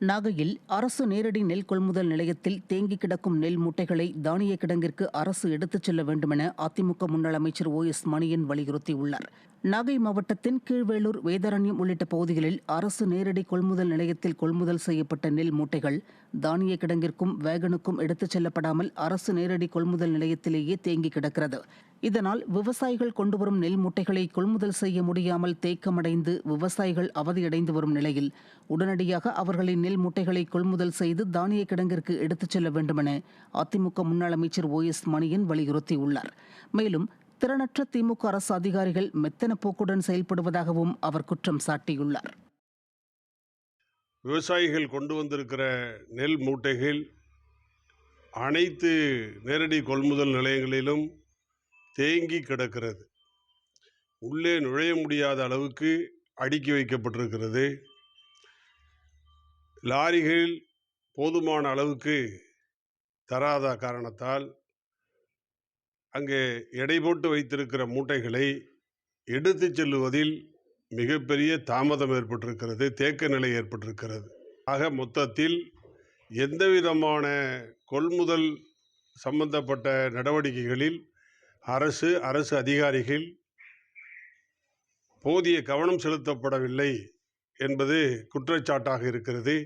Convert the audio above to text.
நாகையில் அரசு நேரடி நெல் கொள்முதல் நிலையத்தில் தேங்கி கிடக்கும் நெல் மூட்டைகளை தானிய கிடங்கிற்கு அரசு எடுத்துச் செல்ல வேண்டுமென அதிமுக முன்னாள் அமைச்சர் ஓ எஸ் மணியன் வலியுறுத்தியுள்ளார். நாகை மாவட்டத்தின் கீழ்வேளூர் வேதாரண்யம் உள்ளிட்ட பகுதிகளில் அரசு நேரடி கொள்முதல் நிலையத்தில் கொள்முதல் செய்யப்பட்ட நெல் மூட்டைகள் தானிய கிடங்கிற்கும் வேகனுக்கும் எடுத்துச் செல்லப்படாமல் அரசு நேரடி கொள்முதல் நிலையத்திலேயே தேங்கி கிடக்கிறது. இதனால் விவசாயிகள் கொண்டுவரும் நெல் மூட்டைகளை கொள்முதல் செய்ய முடியாமல் தேக்கமடைந்து விவசாயிகள் அவதியடைந்து வரும் நிலையில் உடனடியாக அவர்களின் நெல் மூட்டைகளை கொள்முதல் செய்து தானிய கிடங்கிற்கு எடுத்துச் செல்ல வேண்டுமென அதிமுக முன்னாள் அமைச்சர் ஓ எஸ் மணியன் வலியுறுத்தியுள்ளார். மேலும் திறனற்ற திமுக அரசு அதிகாரிகள் மெத்தன போக்குடன் செயல்படுவதாகவும் அவர் குற்றம் சாட்டியுள்ளார். விவசாயிகள் கொண்டு வந்திருக்கிற நெல் மூட்டைகள் அனைத்து நேரடி கொள்முதல் நிலையங்களிலும் தேங்கி கிடக்கிறது. உள்ளே நுழைய முடியாத அளவுக்கு அடுக்கி வைக்கப்பட்டிருக்கிறது. லாரிகள் போதுமான அளவுக்கு தராத காரணத்தால் அங்கே எடை போட்டு வைத்திருக்கிற மூட்டைகளை எடுத்து செல்லுவதில் மிகப்பெரிய தாமதம் ஏற்பட்டிருக்கிறது தேக்க நிலை ஏற்பட்டிருக்கிறது. ஆக மொத்தத்தில் எந்தவிதமான கொள்முதல் சம்பந்தப்பட்ட நடவடிக்கைகளில் அரசு அரசு அதிகாரிகள் போதிய கவனம் செலுத்தப்படவில்லை என்பது குற்றச்சாட்டாக இருக்கிறது.